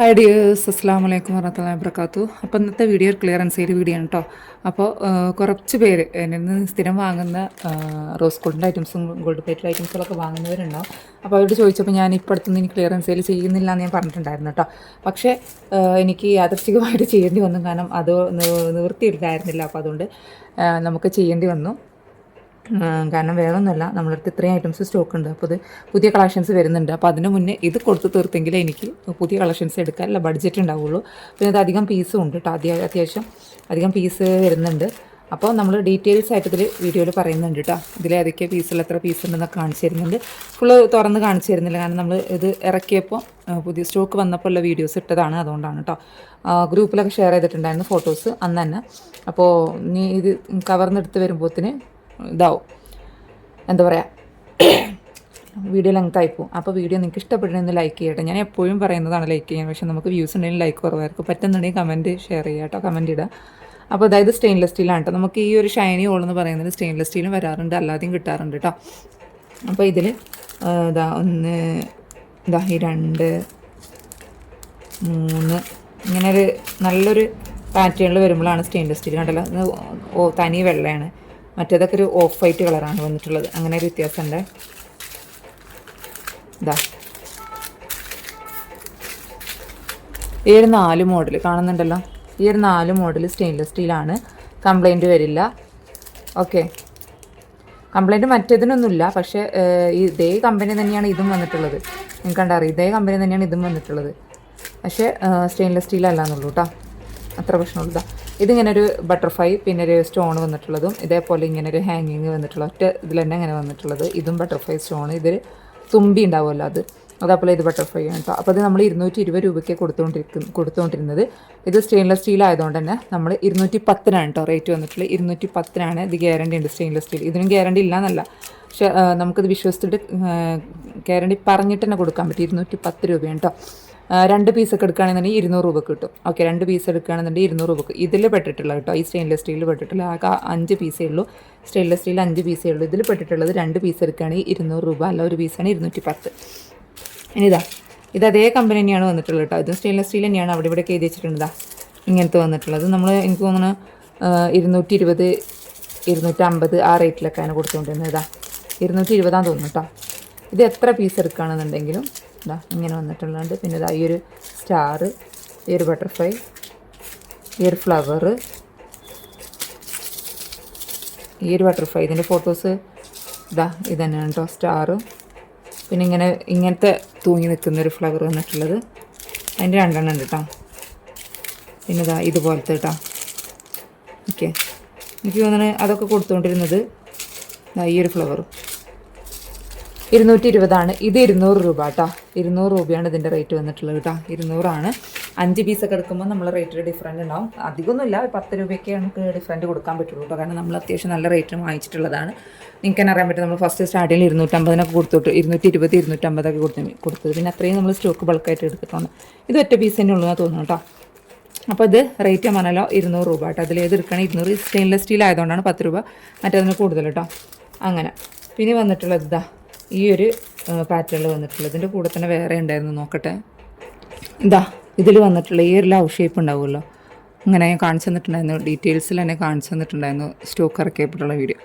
Hi dears അസ്സാം വലൈക്കും വറഹമുല്ലാ വബർക്കാത്തു അപ്പോൾ ഇന്നത്തെ വീഡിയോ ക്ലിയറൻസ് സെയിൽ വീഡിയോ ആണ് കേട്ടോ അപ്പോൾ കുറച്ച് പേര് എന്നിൽ നിന്ന് സ്ഥിരം വാങ്ങുന്ന റോസ് ഗോൾഡ് ഐറ്റംസും ഗോൾഡ് പ്ലേറ്റഡ് ഐറ്റംസുകളൊക്കെ വാങ്ങുന്നവരുണ്ടാവും. അപ്പോൾ അവരോട് ചോദിച്ചപ്പോൾ ഞാൻ ഇപ്പോൾ അടുത്തൊന്നും ഇനി ക്ലിയറൻസ് സെയിൽ ചെയ്യുന്നില്ല എന്ന് ഞാൻ പറഞ്ഞിട്ടുണ്ടായിരുന്നു കേട്ടോ പക്ഷേ എനിക്ക് യാദർശികമായിട്ട് ചെയ്യേണ്ടി വന്നു. കാരണം അത് നിവൃത്തിയില്ലായിരുന്നില്ല. അപ്പോൾ അതുകൊണ്ട് നമുക്ക് ചെയ്യേണ്ടി വന്നു. കാരണം വേറൊന്നുമല്ല നമ്മളടുത്ത് ഇത്രയും ഐറ്റംസ് സ്റ്റോക്ക് ഉണ്ട്. അപ്പോൾ ഇത് പുതിയ കളക്ഷൻസ് വരുന്നുണ്ട്. അപ്പോൾ അതിന് മുന്നേ ഇത് കൊടുത്ത് തീർത്തെങ്കിലേ എനിക്ക് പുതിയ കളക്ഷൻസ് എടുക്കാനുള്ള ബഡ്ജറ്റ് ഉണ്ടാവുള്ളൂ. പിന്നെ ഇത് അധികം പീസും ഉണ്ട് കേട്ടോ അധികം അത്യാവശ്യം അധികം പീസ് വരുന്നുണ്ട്. അപ്പോൾ നമ്മൾ ഡീറ്റെയിൽസ് ആയിട്ട് ഇതിൽ വീഡിയോയിൽ പറയുന്നുണ്ട് കേട്ടോ ഇതിൽ ഏതൊക്കെ പീസിൽ എത്ര പീസ് ഉണ്ടെന്നൊക്കെ കാണിച്ചു തരുന്നുണ്ട്. ഫുള്ള് തുറന്ന് കാണിച്ചു തരുന്നില്ല. കാരണം നമ്മൾ ഇത് ഇറക്കിയപ്പോൾ പുതിയ സ്റ്റോക്ക് വന്നപ്പോൾ ഉള്ള വീഡിയോസ് ഇട്ടതാണ് അതുകൊണ്ടാണ് കേട്ടോ ഗ്രൂപ്പിലൊക്കെ ഷെയർ ചെയ്തിട്ടുണ്ടായിരുന്നു ഫോട്ടോസ് അന്ന് തന്നെ. അപ്പോൾ ഇനി ഇത് കവർന്നെടുത്ത് വരുമ്പോഴത്തിന് ഇതാവും. എന്താ പറയുക വീഡിയോ ലെങ്ത് ആയിപ്പോവും അപ്പോൾ വീഡിയോ നിങ്ങൾക്ക് ഇഷ്ടപ്പെടണമെന്ന് ലൈക്ക് ചെയ്യട്ടെ. ഞാൻ എപ്പോഴും പറയുന്നതാണ് ലൈക്ക് ചെയ്യാൻ. പക്ഷേ നമുക്ക് വ്യൂസ് ഉണ്ടെങ്കിൽ ലൈക്ക് കുറവായിരിക്കും. പറ്റുന്നുണ്ടെങ്കിൽ കമന്റ് ഷെയർ ചെയ്യുക കേട്ടോ. കമന്റ് ഇടുക അപ്പോൾ അതായത് സ്റ്റെയിൻലെസ് സ്റ്റീലാണ് കേട്ടോ. നമുക്ക് ഈ ഒരു ഷൈനി ഹോൾ എന്ന് പറയുന്നത് സ്റ്റെയിൻലെസ് സ്റ്റീലും വരാറുണ്ട്. അല്ലാതെയും കിട്ടാറുണ്ട് കേട്ടോ. അപ്പോൾ ഇതിൽ ഇതാ ഒന്ന് ഇതാ ഈ രണ്ട് മൂന്ന് ഇങ്ങനെ ഒരു നല്ലൊരു പാറ്റേണിൽ വരുമ്പോഴാണ് സ്റ്റെയിൻലെസ് സ്റ്റീൽ കണ്ടല്ലോ. തനി വെള്ളയാണ്. മറ്റേതൊക്കെ ഒരു ഓഫ് വൈറ്റ് കളറാണ് വന്നിട്ടുള്ളത്. അങ്ങനെ ഒരു വ്യത്യാസമുണ്ട്. ഇതാ ഈ ഒരു നാല് മോഡൽ കാണുന്നുണ്ടല്ലോ. ഈ ഒരു നാല് മോഡൽ സ്റ്റെയിൻലെസ് സ്റ്റീലാണ് കംപ്ലൈന്റ് വരില്ല. ഓക്കെ കംപ്ലൈന്റ് മറ്റേതിനൊന്നുമില്ല. പക്ഷേ ഇതേ കമ്പനി തന്നെയാണ് ഇതും വന്നിട്ടുള്ളത്. നിങ്ങൾക്ക് കണ്ടറിയാം ഇതേ കമ്പനി തന്നെയാണ് ഇതും വന്നിട്ടുള്ളത്. പക്ഷേ സ്റ്റെയിൻലെസ് സ്റ്റീൽ അല്ല എന്നുള്ളൂ കേട്ടോ അത്ര പ്രശ്നമുള്ളൂ ഇതാ ഇതിങ്ങനെ ഒരു ബട്ടർഫ്ലൈ പിന്നെ ഒരു സ്റ്റോൺ വന്നിട്ടുള്ളതും ഇതേപോലെ ഇങ്ങനെ ഒരു ഹാങ്ങിങ് വന്നിട്ടുള്ള ഒറ്റ ഇതിൽ തന്നെ ഇങ്ങനെ വന്നിട്ടുള്ളത്. ഇതും ബട്ടർഫ്ലൈ സ്റ്റോൺ ഇതൊരു തുമ്പി ഉണ്ടാവുമല്ലോ അത്. അതേപോലെ ഇത് ബട്ടർഫ്ലൈ ആണ് കേട്ടോ അപ്പോൾ അത് നമ്മൾ ഇരുന്നൂറ്റി ഇരുപത് രൂപയ്ക്ക് കൊടുത്തുകൊണ്ടിരിക്കും കൊടുത്തുകൊണ്ടിരുന്നത് ഇത് സ്റ്റെയിൻലെസ് സ്റ്റീൽ ആയതുകൊണ്ട് തന്നെ നമ്മൾ ഇരുന്നൂറ്റി പത്തിനാണ് കേട്ടോ റേറ്റ് വന്നിട്ടുള്ളത് ഇരുന്നൂറ്റി പത്തിനാണ് ഇത് ഗ്യാരണ്ടി ഉണ്ട് സ്റ്റെയിൻലെസ് സ്റ്റീൽ ഇതിനും ഗ്യാരണ്ടി ഇല്ല എന്നല്ല പക്ഷേ നമുക്കിത് വിശ്വസിച്ചിട്ട് ഗ്യാരണ്ടി പറഞ്ഞിട്ട് തന്നെ കൊടുക്കാൻ പറ്റും. ഇരുന്നൂറ്റി പത്ത് രൂപയാണ് കേട്ടോ രണ്ട് പീസൊക്കെ എടുക്കുകയാണെന്നുണ്ടെങ്കിൽ ഇരുന്നൂറ് രൂപ കിട്ടും. ഓക്കെ രണ്ട് പീസ് എടുക്കുകയാണെന്നുണ്ടെങ്കിൽ ഇരുന്നൂറ് രൂപക്ക് ഇതിൽ പെട്ടിട്ടുള്ള കേട്ടോ ഈ സ്റ്റെയിൻലെസ് സ്റ്റീലിൽ പെട്ടിട്ടുള്ള ആ അഞ്ച് പീസേ ഉള്ളൂ. സ്റ്റെയിൻലെസ് സ്റ്റീൽ അഞ്ച് പീസേ ഉള്ളൂ. ഇതിൽ പെട്ടിട്ടുള്ളത് രണ്ട് പീസ് എടുക്കുകയാണെങ്കിൽ ഇരുന്നൂറ് രൂപ അല്ല ഒരു പീസാണ് ഇരുന്നൂറ്റി പത്ത് ഇനിതാ ഇത് അതേ കമ്പനി തന്നെയാണ് വന്നിട്ടുള്ളത് കേട്ടോ. ഇതും സ്റ്റെയിൻലെസ് സ്റ്റീൽ തന്നെയാണ്. അവിടെ ഇവിടെ എഴുതി വെച്ചിട്ടുണ്ട് ഇങ്ങനത്തെ വന്നിട്ടുള്ളത്. നമ്മൾ എനിക്ക് തോന്നുന്നു ഇരുന്നൂറ്റി ഇരുപത് ഇരുന്നൂറ്റമ്പത് ആ റേറ്റിലൊക്കെയാണ് കൊടുത്തുകൊണ്ടിരുന്നത് ഇതാ. ഇരുന്നൂറ്റി ഇരുപതാന്ന് തോന്നുന്നു കേട്ടോ. ഇത് എത്ര പീസ് എടുക്കുകയാണെന്നുണ്ടെങ്കിലും ഇതാ ഇങ്ങനെ വന്നിട്ടുള്ളത് പിന്നെ ഇതാ ഈ ഒരു സ്റ്റാർ ഈ ഒരു ബട്ടർഫ്ലൈ ഈ ഒരു ഫ്ലവർ ഈ ഒരു ബട്ടർഫ്ലൈ. ഇതിന്റെ ഫോട്ടോസ് ഇതാ ഇത് തന്നെയാണ് കേട്ടോ സ്റ്റാർ. പിന്നെ ഇങ്ങനെ ഇങ്ങനത്തെ തൂങ്ങി നിൽക്കുന്ന ഒരു ഫ്ലവർ വന്നിട്ടുള്ളത്. അതിന്റെ രണ്ടെണ്ണം ഉണ്ട് കേട്ടോ പിന്നെ ഇതാ ഇതുപോലത്തെ കേട്ടോ ഓക്കെ. എനിക്ക് തോന്നുന്നത് അതൊക്കെ കൊടുത്തുകൊണ്ടിരുന്നത് ഈ ഒരു ഫ്ലവർ. ഇരുന്നൂറ്റി ഇരുപതാണ് ഇത് ഇരുന്നൂറ് രൂപ കേട്ടോ ഇരുന്നൂറ് രൂപയാണ് ഇതിന്റെ റേറ്റ് വന്നിട്ടുള്ളത് കേട്ടോ ഇരുന്നൂറാണ്. അഞ്ച് പീസൊക്കെ എടുക്കുമ്പോൾ നമ്മൾ റേറ്റ് ഡിഫറന്റ് ഉണ്ടാവും. അധികമൊന്നുമില്ല. പത്ത് രൂപയ്ക്ക് നമുക്ക് ഡിഫറന്റ് കൊടുക്കാൻ പറ്റുള്ളൂ കേട്ടോ കാരണം നമ്മൾ അത്യാവശ്യം നല്ല റേറ്റിന് വാങ്ങിച്ചിട്ടുള്ളതാണ്. നിങ്ങൾക്ക് തന്നെ അറിയാൻ പറ്റും. നമ്മൾ ഫസ്റ്റ് സ്റ്റാർട്ടിങ്ങിൽ ഇരുന്നൂറ്റമ്പതിനൊക്കെ കൊടുത്തിട്ട്. ഇരുന്നൂറ്റി ഇരുപത് ഇരുന്നൂറ്റമ്പതൊക്കെ കൊടുത്ത് കൊടുത്തത്. പിന്നെ അത്രയും നമ്മൾ സ്റ്റോക്ക് ബൾക്കായിട്ട് എടുത്തിട്ടുണ്ട്. ഇത് ഒറ്റ പീസ് തന്നെ ഉള്ളൂ എന്ന് തോന്നുന്നു കേട്ടോ അപ്പോൾ ഇത് റേറ്റ് പറഞ്ഞല്ലോ ഇരുന്നൂറ് രൂപ കേട്ടോ അതിൽ ഏത് എടുക്കണം? ഇരുന്നൂറ് സ്റ്റെയിൻലെസ് സ്റ്റീൽ ആയതുകൊണ്ടാണ് പത്ത് രൂപ. മറ്റേതിന് കൂടുതൽ കേട്ടോ അങ്ങനെ. പിന്നെ വന്നിട്ടുള്ളത് ഇതാ. ഈ ഒരു പാറ്റേണിൽ വന്നിട്ടുള്ളത് ഇതിന്റെ കൂടെ തന്നെ വേറെ ഉണ്ടായിരുന്നു നോക്കട്ടെ. ഇതാ ഇതിൽ വന്നിട്ടുള്ള ഈ ഒരു ലവ് ഷേപ്പ് ഉണ്ടാവുമല്ലോ. ഇങ്ങനെ ഞാൻ കാണിച്ചു തന്നിട്ടുണ്ടായിരുന്നു ഡീറ്റെയിൽസിൽ തന്നെ കാണിച്ചു തന്നിട്ടുണ്ടായിരുന്നു സ്റ്റോക്ക് ഇറക്കിയപ്പെട്ടുള്ള വീഡിയോ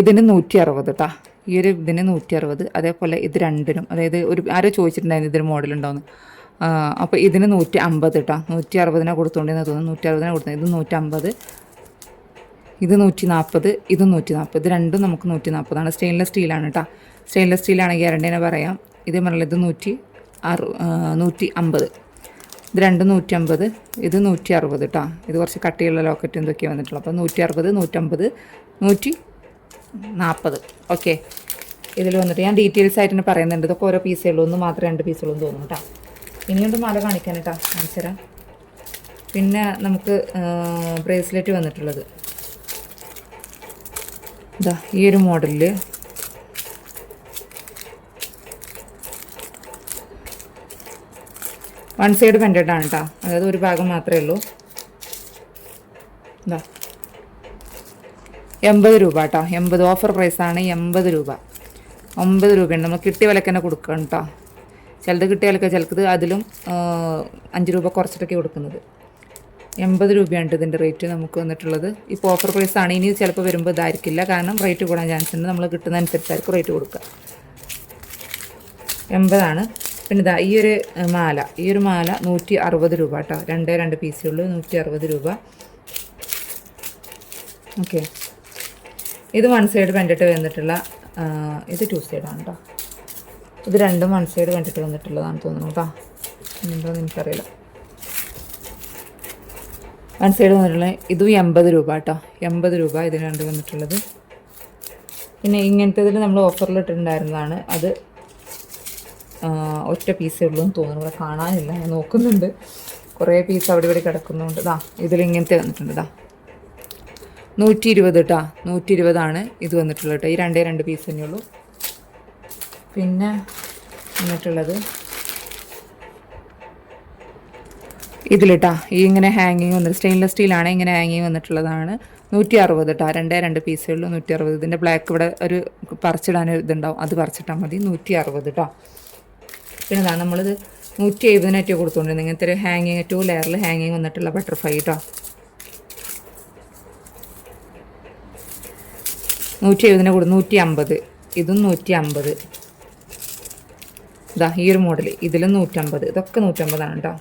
ഇതിന് നൂറ്റി അറുപത് കേട്ടോ ഈ ഒരു ഇതിന് നൂറ്റി അറുപത് അതേപോലെ ഇത് രണ്ടിനും അതായത് ഒരു ആരോ ചോദിച്ചിട്ടുണ്ടായിരുന്നു ഇതിന് മോഡൽ ഉണ്ടോയെന്ന് അപ്പോൾ ഇതിന് നൂറ്റി അമ്പത് കേട്ടോ നൂറ്റി അറുപതിനെ കൊടുത്തുകൊണ്ടെന്ന് തോന്നുന്നു. നൂറ്റി അറുപതിനെ കൊടുത്തത്. ഇത് നൂറ്റമ്പത് ഇത് നൂറ്റി നാൽപ്പത് ഇത് നൂറ്റി നാൽപ്പത് ഇത് രണ്ടും നമുക്ക് നൂറ്റി നാൽപ്പതാണ് സ്റ്റെയിൻലെസ് സ്റ്റീലാണ് കേട്ടോ സ്റ്റെയിൻലെസ് സ്റ്റീലാണ് ഗ്യാരണ്ടീനെ പറയാം. ഇത് പറഞ്ഞാൽ ഇത് നൂറ്റി അറു നൂറ്റി അമ്പത്. ഇത് രണ്ടും നൂറ്റി അമ്പത് ഇത് നൂറ്റി അറുപത് കേട്ടോ ഇത് കുറച്ച് കട്ടിയുള്ള ലോക്കറ്റ് എന്തൊക്കെയാണ് വന്നിട്ടുള്ളത്? അപ്പോൾ നൂറ്റി അറുപത് നൂറ്റമ്പത് നൂറ്റി നാൽപ്പത് ഓക്കെ. ഇതിൽ വന്നിട്ട് ഞാൻ ഡീറ്റെയിൽസ് ആയിട്ട് തന്നെ പറയുന്നുണ്ട്. ഇതൊക്കെ ഓരോ പീസേ ഉള്ളൂ. ഒന്ന് മാത്രമേ രണ്ട് പീസുള്ളൂ എന്ന് തോന്നുന്നു കേട്ടോ ഇനിയുണ്ട് മാല കാണിക്കാൻ കേട്ടോ കാണിച്ചു തരാം. പിന്നെ നമുക്ക് ബ്രേസ്ലെറ്റ് വന്നിട്ടുള്ളത്. ഇതാ ഈ ഒരു മോഡലിൽ വൺ സൈഡ് പെൻഡഡ് ആണ് കേട്ടോ അതായത് ഒരു ഭാഗം മാത്രമേ ഉള്ളൂ. എന്താ എൺപത് രൂപ കേട്ടോ എൺപത് ഓഫർ പ്രൈസ് ആണ് എൺപത് രൂപ. ഒമ്പത് രൂപയുണ്ട്. നമ്മൾ കിട്ടിയ വിലക്ക് തന്നെ കൊടുക്കണം കേട്ടോ ചിലത് കിട്ടിയ വിലക്ക് ചിലത് അതിലും അഞ്ച് രൂപ കുറച്ചിട്ടൊക്കെ കൊടുക്കുന്നത്. എൺപത് രൂപയാണ് ഇതിന്റെ റേറ്റ് നമുക്ക് വന്നിട്ടുള്ളത്. ഇപ്പോൾ ഓഫർ പ്രൈസ് ആണ്. ഇനി ചിലപ്പോൾ വരുമ്പോൾ ഇതായിരിക്കില്ല. കാരണം റേറ്റ് കൂടാൻ ചാൻസ് ഉണ്ട്. നമ്മൾ കിട്ടുന്ന അനുസരിച്ചായിരിക്കും റേറ്റ് കൊടുക്കുക. എൺപതാണ്. പിന്നെ ഈ ഒരു മാല. ഈ ഒരു മാല നൂറ്റി അറുപത് രൂപ കേട്ടോ. രണ്ടേ രണ്ട് പീസേ ഉള്ളൂ നൂറ്റി അറുപത് രൂപ. ഓക്കെ. ഇത് വൺ സൈഡ് കണ്ടിട്ട് വന്നിട്ടുള്ള ഇത് ടു സൈഡാണ് കേട്ടോ. ഇത് രണ്ടും വൺ സൈഡ് കണ്ടിട്ട് വന്നിട്ടുള്ളതാണ് തോന്നുന്നു കേട്ടോ. എന്താ എനിക്കറിയില്ല വൺ സൈഡ് വന്നിട്ടുള്ള ഇതും എൺപത് രൂപ കേട്ടോ. എൺപത് രൂപ ഇതിന് രണ്ട് വന്നിട്ടുള്ളത്. പിന്നെ ഇങ്ങനത്തതിൽ നമ്മൾ ഓഫറിൽ ഇട്ടിട്ടുണ്ടായിരുന്നതാണ്. അത് ഒറ്റ പീസേ ഉള്ളൂ എന്ന് തോന്നുന്നു. ഇവിടെ കാണാനില്ല. ഞാൻ നോക്കുന്നുണ്ട്. കുറേ പീസ് അവിടെ ഇവിടെ കിടക്കുന്നുണ്ട്. ഇതാ ഇതിലിങ്ങനത്തെ വന്നിട്ടുണ്ട് ഇതാ നൂറ്റി ഇരുപത് കേട്ടോ നൂറ്റി ഇരുപതാണ് ഇത് വന്നിട്ടുള്ളത് കേട്ടോ ഈ രണ്ടേ രണ്ട് പീസ് തന്നെയുള്ളൂ പിന്നെ വന്നിട്ടുള്ളത് ഇതിലിട്ടാ ഈ ഇങ്ങനെ ഹാങ്ങിങ് വന്നത് സ്റ്റെയിൻലെസ് സ്റ്റീലാണ് ഇങ്ങനെ ഹാങ്ങിങ് വന്നിട്ടുള്ളതാണ്. നൂറ്റി അറുപത് കേട്ടോ രണ്ടേ രണ്ട് പീസേ ഉള്ളൂ. നൂറ്റി അറുപത് ഇതിന്റെ ബ്ലാക്ക് ഇവിടെ ഒരു പറിച്ചിടാൻ ഇതുണ്ടാവും. അത് പറിച്ചിട്ടാൽ മതി. നൂറ്റി അറുപത് കേട്ടോ പിന്നെ ഇതാ നമ്മളിത് നൂറ്റി എഴുപതിനായിട്ട് കൊടുത്തുകൊണ്ടിരുന്നത് ഇങ്ങനത്തെ ഒരു ഹാങ്ങിങ് ടു ലെയറിൽ ഹാങ്ങിങ് വന്നിട്ടുള്ള ബട്ടർഫ്ലൈ കേട്ടോ നൂറ്റി എഴുപതിന് കൊടു നൂറ്റി അമ്പത്. ഇതും നൂറ്റി അമ്പത്. ഇതാ ഈ ഒരു മോഡൽ ഇതിലും നൂറ്റമ്പത് ഇതൊക്കെ നൂറ്റമ്പതാണ് കേട്ടോ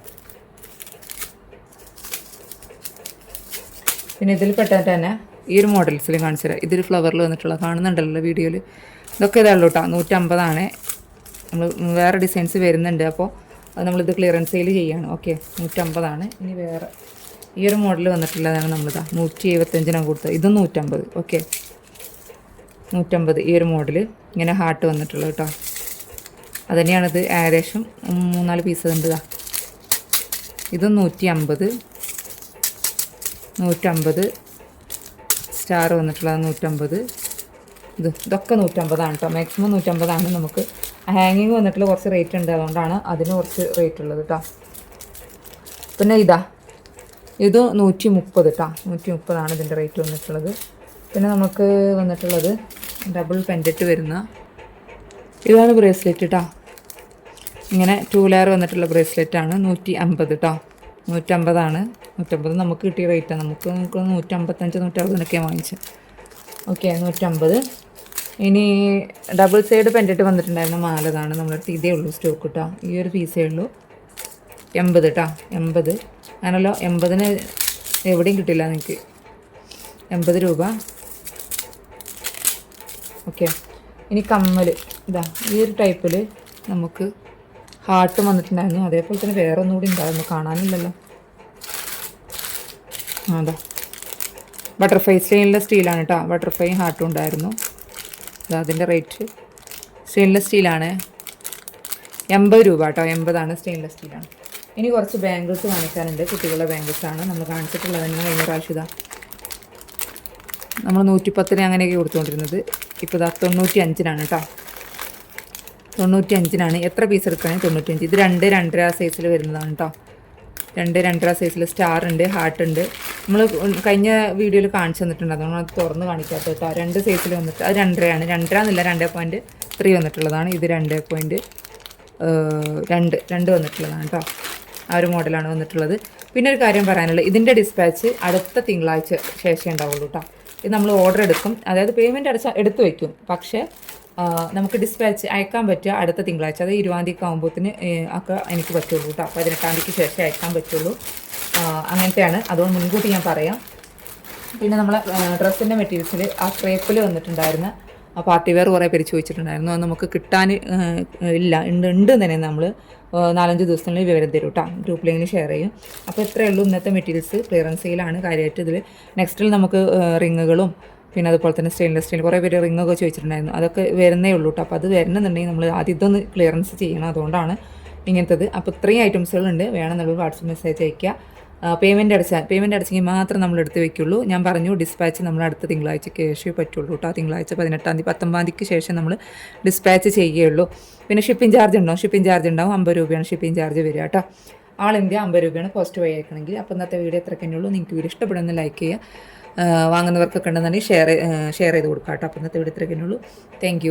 പിന്നെ ഇതിൽ പെട്ടിട്ട് തന്നെ ഈ ഒരു മോഡൽസിൽ കാണിച്ചു തരാം. ഇതൊരു ഫ്ലവറിൽ വന്നിട്ടുള്ള കാണുന്നുണ്ടല്ലോ വീഡിയോയിൽ ഇതൊക്കെ ഇതാണല്ലോ കേട്ടോ നൂറ്റമ്പതാണ്. നമ്മൾ വേറെ ഡിസൈൻസ് വരുന്നുണ്ട്. അപ്പോൾ അത് നമ്മളിത് ക്ലിയറൻസ് സെയിൽ ചെയ്യാണ്. ഓക്കെ നൂറ്റമ്പതാണ്. ഇനി വേറെ ഈ ഒരു മോഡൽ വന്നിട്ടുള്ളതാണ് നമ്മളിതാ. നൂറ്റി എഴുപത്തഞ്ചിനാണ് കൊടുത്തത്. ഇത് നൂറ്റമ്പത്. ഓക്കെ നൂറ്റമ്പത് ഈ ഒരു മോഡൽ ഇങ്ങനെ ഹാർട്ട് വന്നിട്ടുള്ളത് കേട്ടോ അത് തന്നെയാണിത് ഏകദേശം മൂന്നാൽ പീസ് ഉണ്ട് ഇതാ ഇത് നൂറ്റി അമ്പത് നൂറ്റമ്പത് സ്റ്റാർ വന്നിട്ടുള്ളത് നൂറ്റമ്പത്. ഇത് ഇതൊക്കെ നൂറ്റമ്പതാണ് കേട്ടോ മാക്സിമം നൂറ്റമ്പതാണ് നമുക്ക് ഹാങ്ങിങ് വന്നിട്ടുള്ള കുറച്ച് റേറ്റ് ഉണ്ട്. അതുകൊണ്ടാണ് അതിന് കുറച്ച് റേറ്റ് ഉള്ളത് കേട്ടോ പിന്നെ ഇതാ. ഇത് നൂറ്റി മുപ്പത് കേട്ടോ നൂറ്റി മുപ്പതാണ് ഇതിന്റെ റേറ്റ് വന്നിട്ടുള്ളത്. പിന്നെ നമുക്ക് വന്നിട്ടുള്ളത് ഡബിൾ പെൻഡറ്റ് വരുന്ന ഇതാണ് ബ്രേസ്ലെറ്റ് കേട്ടോ ഇങ്ങനെ ടൂ ലെയർ വന്നിട്ടുള്ള ബ്രേസ്ലെറ്റ് ആണ്. നൂറ്റി അമ്പത് കേട്ടോ നൂറ്റമ്പതാണ്. നൂറ്റമ്പത് നമുക്ക് കിട്ടിയ റേറ്റാണ് നമുക്ക് നമുക്ക് നൂറ്റമ്പത്തഞ്ച് നൂറ്ററുപതിനൊക്കെ വാങ്ങിച്ചത് ഓക്കെ നൂറ്റമ്പത്. ഇനി ഡബിൾ സൈഡ് പെന്റിട്ട് വന്നിട്ടുണ്ടായിരുന്ന മാലതാണ് നമ്മളടുത്ത് ഇതേ ഉള്ളൂ സ്റ്റോക്ക് കേട്ടോ ഈ ഒരു പീസേ ഉള്ളൂ. എൺപത് കേട്ടോ എൺപത്. അങ്ങനല്ലോ എൺപതിന് എവിടെയും കിട്ടില്ല നിങ്ങൾക്ക് എൺപത് രൂപ. ഓക്കെ ഇനി കമ്മൽ ഇതാ ഈ ഒരു ടൈപ്പിൽ നമുക്ക് ഹാർട്ട് വന്നിട്ടുണ്ടായിരുന്നു. അതേപോലെ തന്നെ വേറെ ഒന്നുകൂടി ഉണ്ടായിരുന്നു. കാണാനില്ലല്ലോ. അതാ ബട്ടർഫ്ലൈ സ്റ്റെയിൻലെസ് സ്റ്റീലാണ് കേട്ടോ ബട്ടർഫ്ലൈ ഹാർട്ടും ഉണ്ടായിരുന്നു. അതിന്റെ റേറ്റ്. സ്റ്റെയിൻലെസ് സ്റ്റീലാണ്. എൺപത് രൂപ കേട്ടോ. എൺപതാണ് സ്റ്റെയിൻലെസ് സ്റ്റീലാണ്. ഇനി കുറച്ച് ബാംഗിൾസ് കാണിക്കാനുണ്ട്. കുട്ടികളുടെ ബാംഗിൾസ് ആണ് നമ്മൾ കാണിച്ചിട്ടുള്ളത് തന്നെ കഴിഞ്ഞ പ്രാവശ്യം ഇതാ. നമ്മൾ നൂറ്റിപ്പത്തിന് അങ്ങനെയൊക്കെ കൊടുത്തുകൊണ്ടിരുന്നത്. ഇപ്പോൾ ഇതാ തൊണ്ണൂറ്റി അഞ്ചിനാണ് കേട്ടോ. തൊണ്ണൂറ്റി അഞ്ചിനാണ് എത്ര പീസ് എടുക്കുകയാണെങ്കിൽ തൊണ്ണൂറ്റഞ്ച് ഇത് രണ്ട് രണ്ടര സൈസിൽ വരുന്നതാണ് കേട്ടോ. രണ്ട് രണ്ടര സൈസിൽ സ്റ്റാർ ഉണ്ട് ഹാർട്ട് ഉണ്ട്. നമ്മൾ കഴിഞ്ഞ വീഡിയോയിൽ കാണിച്ചു തന്നിട്ടുണ്ട്. അതുകൊണ്ട് അത് തുറന്ന് കാണിക്കാത്ത കേട്ടോ. രണ്ട് സൈസിൽ വന്നിട്ട് അത് രണ്ടരയാണ്. രണ്ടര എന്നില്ല രണ്ട് പോയിന്റ് ത്രീ വന്നിട്ടുള്ളതാണ്. ഇത് രണ്ട് പോയിന്റ് രണ്ട് രണ്ട് വന്നിട്ടുള്ളതാണ് കേട്ടോ. ആ ഒരു മോഡലാണ് വന്നിട്ടുള്ളത്. പിന്നെ ഒരു കാര്യം പറയാനുള്ളത്. ഇതിന്റെ ഡിസ്പാച്ച് അടുത്ത തിങ്കളാഴ്ച ശേഷം ഉണ്ടാവുള്ളൂ കേട്ടോ. ഇത് നമ്മൾ ഓർഡർ എടുക്കും. അതായത് പേയ്മെന്റ് അടച്ച എടുത്ത് വയ്ക്കും പക്ഷേ നമുക്ക് ഡിസ്പാച്ച് അയക്കാൻ പറ്റുക അടുത്ത തിങ്കളാഴ്ച. അത് ഇരുപതാം തീയതി ആകുമ്പോഴത്തിന് ഒക്കെ എനിക്ക് പറ്റുള്ളൂ കേട്ടോ. പതിനെട്ടാം തീയതിക്ക് ശേഷം അയക്കാൻ പറ്റുള്ളൂ. അങ്ങനത്തെയാണ്. അതുകൊണ്ട് മുൻകൂട്ടി ഞാൻ പറയാം. പിന്നെ നമ്മളെ ഡ്രസ്സിന്റെ മെറ്റീരിയൽസിൽ ആ ക്രേപ്പിൽ വന്നിട്ടുണ്ടായിരുന്ന ആ പാർട്ടി വെയർ കുറേ പേര് ചോദിച്ചിട്ടുണ്ടായിരുന്നു. അത് നമുക്ക് കിട്ടാൻ ഇല്ല ഉണ്ട് ഉണ്ട് തന്നെ നമ്മൾ നാലഞ്ച് ദിവസത്തിനുള്ളിൽ വിവരം തരും കേട്ടോ ഗ്രൂപ്പിലെങ്കിലും ഷെയർ ചെയ്യും. അപ്പോൾ ഇത്രയേ ഉള്ളൂ ഇന്നത്തെ മെറ്റീരിയൽസ്. ക്ലിയറൻസ് സെയിലാണ് കാര്യമായിട്ട് ഇതിൽ നെക്സ്റ്റിൽ നമുക്ക് റിങ്ങുകളും പിന്നെ അതുപോലെ തന്നെ സ്റ്റെയിൻലെസ് സ്റ്റീൽ കുറേ പേര് റിങ്ങൊക്കെ ചോദിച്ചിട്ടുണ്ടായിരുന്നു. അതൊക്കെ വരുന്നേ ഉള്ളൂ കേട്ടോ അപ്പോൾ അത് വരുന്നുണ്ടെങ്കിൽ നമ്മൾ ആദ്യം ഇതൊന്ന് ക്ലിയറൻസ് ചെയ്യണം. അതുകൊണ്ടാണ് ഇങ്ങനത്തത്. അപ്പോൾ ഇത്രയും ഐറ്റംസുകളുണ്ട്. വേണമെന്നുള്ള വാട്സപ്പ് മെസ്സേജ് അയയ്ക്കുക. പേയ്മെന്റ് അടച്ചാൽ പേയ്മെന്റ് അടച്ചെങ്കിൽ മാത്രം നമ്മൾ എടുത്ത് വെക്കുള്ളൂ. ഞാൻ പറഞ്ഞു ഡിസ്പാച്ച് നമ്മൾ അടുത്ത തിങ്കളാഴ്ച ശേഷമേ പറ്റുള്ളൂ കേട്ടോ തിങ്കളാഴ്ച പതിനെട്ടാം തീയതി പത്തൊമ്പതാം തീയതിക്ക് ശേഷം നമ്മൾ ഡിസ്പാച്ച് ചെയ്യുകയുള്ളൂ. പിന്നെ ഷിപ്പിംഗ് ചാർജ് ഉണ്ടാവും ഷിപ്പിംഗ് ചാർജ് ഉണ്ടാവും. അമ്പത് രൂപയാണ് ഷിപ്പിംഗ് ചാർജ് വരിക കേട്ടോ ആൾ ഇന്ത്യ അമ്പത് രൂപയാണ് പോസ്റ്റ് വഴി അയക്കണമെങ്കിൽ. അപ്പോൾ ഇന്നത്തെ വീഡിയോ എത്രയൊക്കെ ഉള്ളൂ. നിങ്ങൾക്ക് വീഡിയോ ഇഷ്ടപ്പെടുന്ന ലൈക്ക് ചെയ്യുക. വാങ്ങുന്നവർക്കൊക്കെ ഉണ്ടെന്നുണ്ടെങ്കിൽ ഷെയർ ഷെയർ ചെയ്ത് കൊടുക്കാം കേട്ടോ അപ്പോൾ ഇന്നത്തെ വീഡിയോ ഇത്രയൊക്കെ ഉള്ളൂ. താങ്ക്